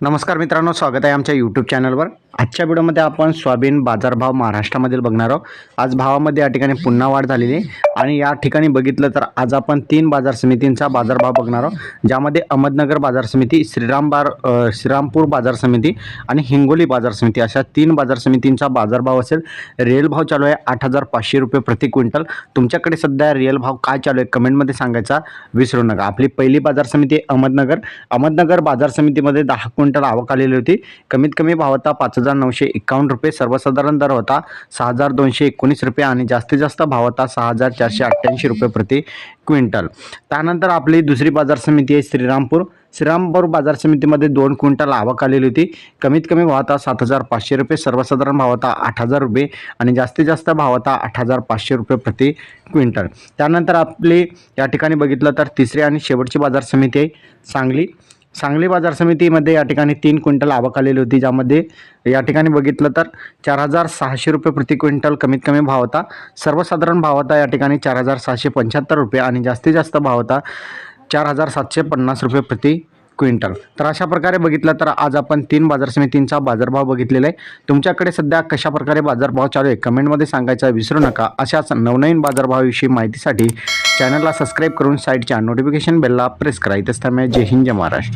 नमस्कार मित्रांनो स्वागत आहे आमच्या यूट्यूब चॅनलवर आजच्या व्हिडिओमध्ये आपण सोयाबीन बाजारभाव महाराष्ट्रामधील बघणार आहोत. आज भावामध्ये या ठिकाणी पुन्हा वाढ झालेली आहे. आणि या ठिकाणी बघितलं तर आज आपण तीन बाजार समितींचा बाजारभाव बघणार आहोत. ज्यामध्ये अहमदनगर बाजार समिती श्रीराम बार श्रीरामपूर बाजार समिती आणि हिंगोली बाजार समिती अशा तीन बाजार समितींचा बाजारभाव असेल. रेल भाव चालू आहे आठ हजार पाचशे रुपये प्रति क्विंटल. तुमच्याकडे सध्या रेल भाव काय चालू आहे कमेंटमध्ये सांगायचा विसरू नका. आपली पहिली बाजार समिती अहमदनगर. अहमदनगर बाजार समितीमध्ये दहा क्विंटल आवक आलेली होती. कमीत कमी भाव पाच हजार नऊशे एकावन्न रुपये सर्वसाधारण दर होता. सहा हजार दोनशे एकोणीस रुपये आणि जास्तीत जास्त भाव होता सहा हजार चारशे अठ्ठ्याऐंशी रुपये प्रति क्विंटल. त्यानंतर आपली दुसरी बाजार समिती आहे श्रीरामपूर. श्रीरामपूर बाजार समितीमध्ये दोन क्विंटल आवक आलेली होती. कमीत कमी भाव होता सात हजार पाचशे रुपये सर्वसाधारण भाव होता आठ हजार रुपये आणि जास्तीत जास्त भाव होता आठ हजार पाचशे रुपये प्रति क्विंटल. त्यानंतर आपली या ठिकाणी बघितलं तर तिसरी आणि शेवटची बाजार समिती आहे सांगली. सांगली बाजार समितीमध्ये या ठिकाणी तीन क्विंटल आवक आलेली होती ज्यामध्ये या ठिकाणी बघितलं तर चार हजार सहाशे रुपये प्रति क्विंटल कमीत कमी भाव होता. सर्वसाधारण भाव होता या ठिकाणी चार हजार सहाशे पंच्याहत्तर रुपये आणि जास्तीत जास्त भाव होता चार हजार सातशे पन्नास रुपये प्रति क्विंटल. तर अशा प्रकारे बघितलं तर आज आपण तीन बाजार समितींचा बाजारभाव बघितलेला आहे. तुमच्याकडे सध्या कशा प्रकारे बाजारभाव चालू आहे कमेंटमध्ये सांगायचं विसरू नका. अशाच नवनवीन बाजारभावाविषयी माहितीसाठी चॅनलला सबस्क्राईब करून साईडच्या नोटिफिकेशन बेलला प्रेस करा. इथेच थांबे जय हिंद जय महाराष्ट्र.